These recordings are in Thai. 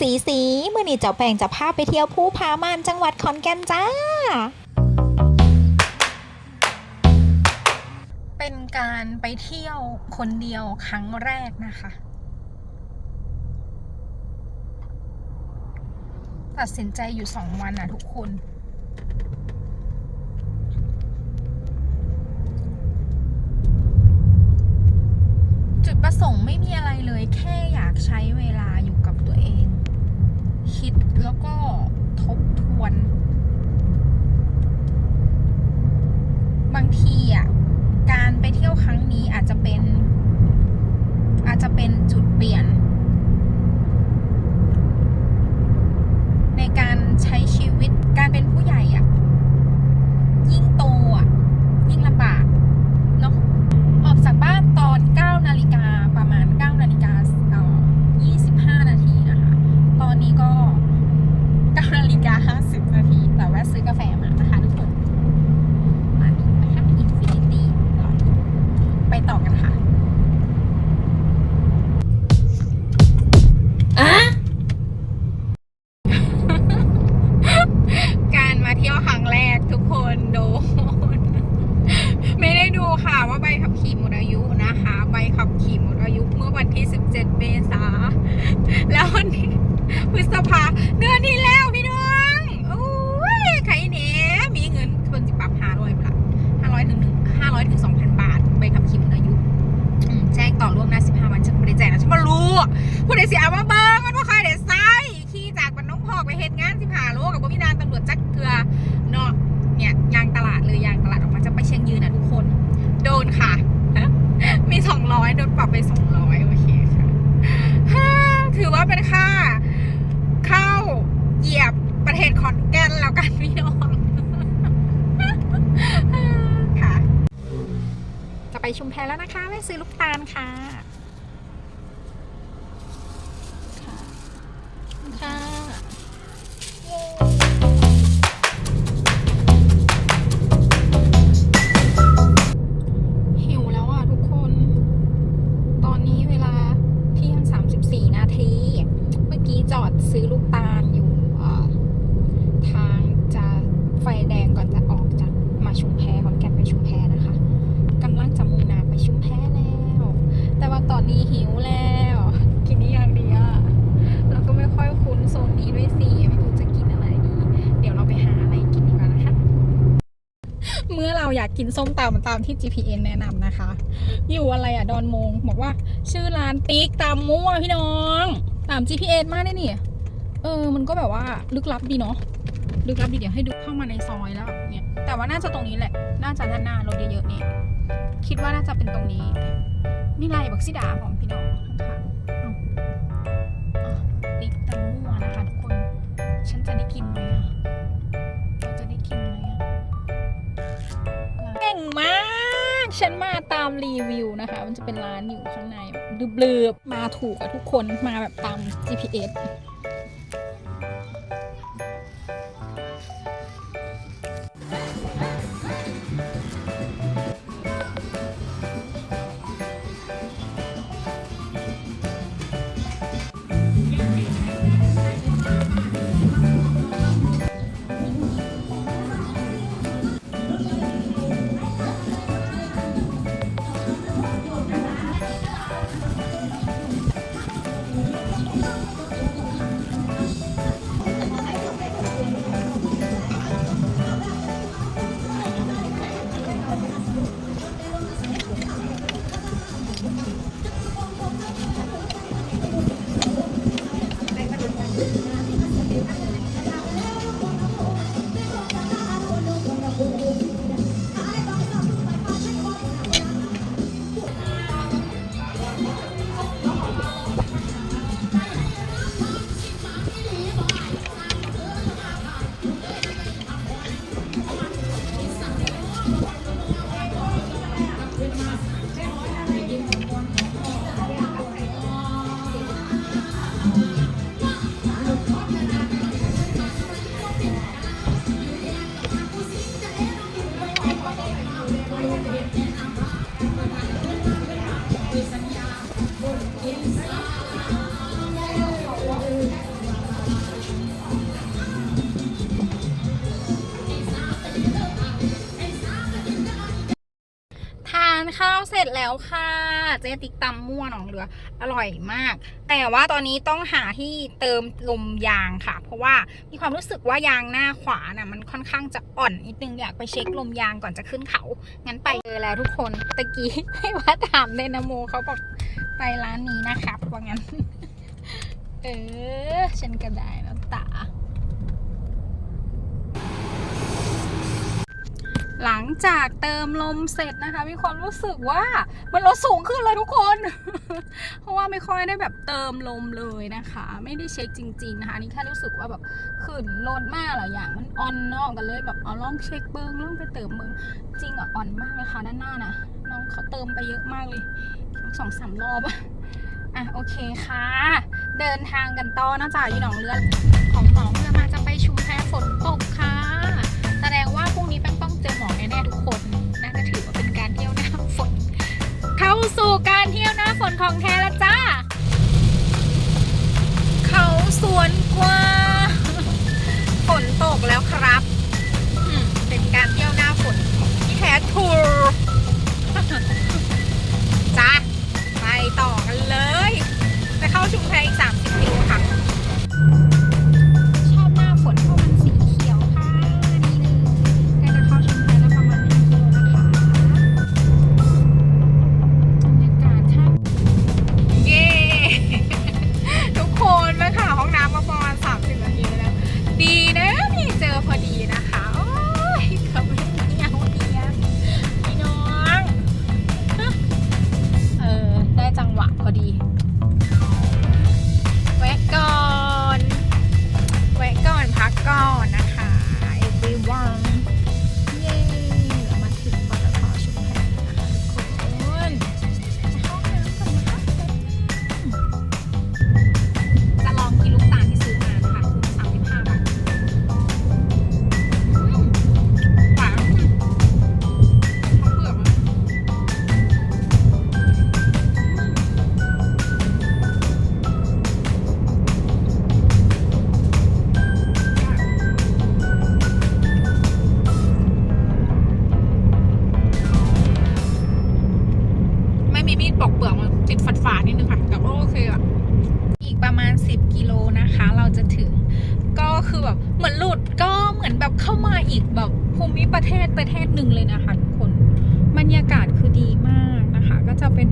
สีสีมื่อนี้เจ้าแปงจะพาไปเที่ยวภูผามานจังหวัดขอนแก่นจ้า เป็นการไปเที่ยวคนเดียวครั้งแรกนะคะ ตัดสินใจอยู่สองวันนะทุกคนจุดประสงค์ไม่มีอะไรเลยแค่อยากใช้เวลาอยู่กับตัวเอง คิดแล้วก็ทบทวน บางทีอะ การไปเที่ยวครั้งนี้อาจจะเป็น อาจจะเป็นจุดเปลี่ยน ในการใช้ชีวิตการเป็นผู้ใหญ่อะ ยิ่งโตอะ ยิ่งลำบาก เนาะ ออกจากบ้านตอน 9 นาฬิกาประมาณ 9 นาฬิกาเอ่อ25 นาทีนะคะ ตอนนี้ก็ 9 นาฬิกา 50 นาที แต่แวะซื้อกาแฟมานะคะทุกคนมาดูนะคะอินฟินิตี้ไปต่อกันค่ะอะการมาเที่ยวครั้งแรกทุกคนโดน ไม่ได้ดูค่ะว่าใบขับขี่หมดอายุนะคะ ใบขับขี่หมดอายุเมื่อวันที่ 17 เมษา แล้ววันที่พฤษภาเดือนที่แล้วพี่น้องโอ้ยใครเนี้ยมีเงินคนจิปรับห้าร้อยละห้าร้อยถึงหนึ่งห้าร้อยถึงสองพันบาท ใบขับขี่หมดอายุอืมแจ้ งต่อล่วงหน้า15วันฉันไม่ได้แจ้งนะฉันมารู้ผู้ใดเสียมาเบิ้งมันว่าใครเด็ดไส้ขี่จากบ้านน้องพอกไปเหตุงาน15โลกับบ่มีนานตำรวจจักเถื่อเนาะเนี่ยยางตลาดเลยยางตลาดออกมาจะไปเชียงยืนอะทุกคน โดนค่ะ มีสองร้อยโดนปรับไปสองร้อยโอเคค่ะถือว่าเป็นค่า เข้าเหยียบประเทศขอนแก่นแล้วกันพี่น้อง ค่ะ จะไป ชุมแพแล้วนะคะไปซื้อลูกตาลค่ะค่ะค่ะหิว กินส้มตำตามที่ GPN แนะนำนะคะ อยู่อะไรอะ ดอนมง บอกว่า ชื่อร้านติ๊กตามมั่วพี่น้อง ตาม GPS มากเลยนี่ เออ มันก็แบบว่าลึกลับดีเนาะ ลึกลับดีเดี๋ยวให้ดูเข้ามาในซอยแล้วแบบเนี่ย แต่ว่าน่าจะตรงนี้แหละ น่าจะด้านหน้ารถเยอะๆนี่ คิดว่าน่าจะเป็นตรงนี้มีลายบักซิดาของพี่น้องข้างๆเอาเอาติ๊กตามมั่วนะคะทุกคน ฉันจะได้กินไหม ฉันมาตามรีวิวนะคะ มันจะเป็นร้านอยู่ข้างใน บลืบๆมาถูกอะทุกคนมาแบบตาม GPS าวเสร็จแล้วค่ะ เจ๊ติ๊กตำมั่วหนองเรือ อร่อยมาก แต่ว่าตอนนี้ต้องหาที่เติมลมยางค่ะ เพราะว่ามีความรู้สึกว่ายางหน้าขวาน่ะมันค่อนข้างจะอ่อนนิดนึงอยากไปเช็คลมยางก่อนจะขึ้นเขา งั้นไปเจอแล้วทุกคนตะกี้ให้ว่าถามเดนโมเขาบอกไปร้านนี้นะครับว่างั้น เออฉันก็ได้แล้วตา หลังจากเติมลมเสร็จนะคะ มีความรู้สึกว่ามันลดสูงขึ้นเลยทุกคน เพราะว่าไม่ค่อยได้แบบเติมลมเลยนะคะ ไม่ได้เช็คจริงๆนะคะนี่แค่รู้สึกว่าแบบขึ้นลดมากหลายอย่างมันอ่อนนอกกันเลยแบบเอาลองเช็คเบิ้งลองไปเติมเบิ้งจริงอะอ่อนมากเลยค่ะด้านหน้าน่ะน้องเขาเติมไปเยอะมากเลยสองสามรอบอะอะโอเคค่ะ เดินทางกันต่อนะจ๊ะอยู่หนองเรือของหนองเรือมาจะไปชุมแพฝนตกค่ะ ค่ทุกคน น่าจะถือว่าเป็นการเที่ยวหน้าฝน เข้าสู่การเที่ยวหน้าฝนของแท้ละจ้า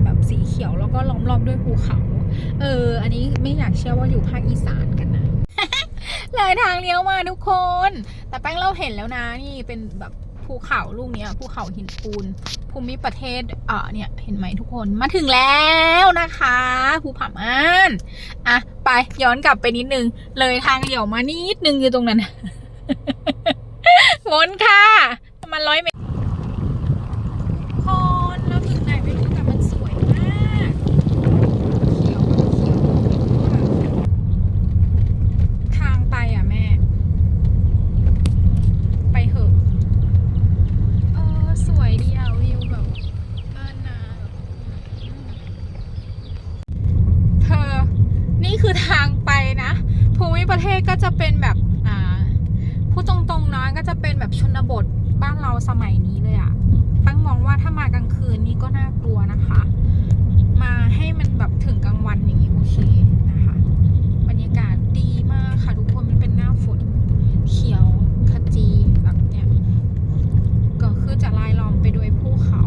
แบบสีเขียวแล้วก็ล้อมรอบด้วยภูเขา เออ อันนี้ไม่อยากเชื่อว่าอยู่ภาคอีสานกันนะ เลยทางเลี้ยวมาทุกคน แต่แป้งเราเห็นแล้วนะนี่เป็นแบบภูเขาลูกเนี้ยภูเขาหินปูน ภูมิประเทศเออเนี่ยเห็นไหมทุกคนมาถึงแล้วนะคะภูผาม่านอะไปย้อนกลับไปนิดนึง เลยทางเลี้ยวมานิดนึงอยู่ตรงนั้นวนค่ะประมาณร้อยเมตรคนเราถึงไหนไม่รู้แต่มันสวยมากเขียวเขียวทางไปอะแม่ ไปเหอะ เออสวยดีอะวิวแบบบ้านนาแบบอืมเธอ นี่คือทางไปนะ ภูมิ ประเทศก็จะเป็นแบบอ่าพูดตรงๆนะก็จะเป็นแบบชนบทบ้านเราสมัยนี้เลยอะตั้งมองว่าถ้ามากลางคืนนี่ก็น่ากลัวนะคะ มาให้มันแบบถึงกลางวันอย่างนี้โอเคนะคะบรรยากาศดีมากค่ะทุกคนมันเป็นหน้าฝนเขียวขจีแบบเนี้ยก็คือจะลายล้อมไปด้วยภูเขา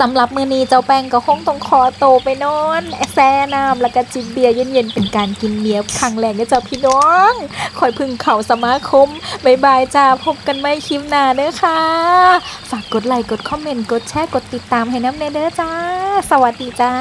สำหรับมือนี้เจ้าแป้งก็คงต้องขอโตไปนอนแซ่น้ำแล้วก็จิบเบียร์เย็นๆเป็นการกินเบียร์ครั้งแรกนะเจ้าพี่น้องคอยพึ่งเข่าสมาคมบายบายจ้าพบกันไม่คลิปหน้าเด้อค่ะ ฝากกดไลค์กดคอมเมนต์กดแชร์กดติดตามให้น้ำเนเด้อจ้า สวัสดีจ้า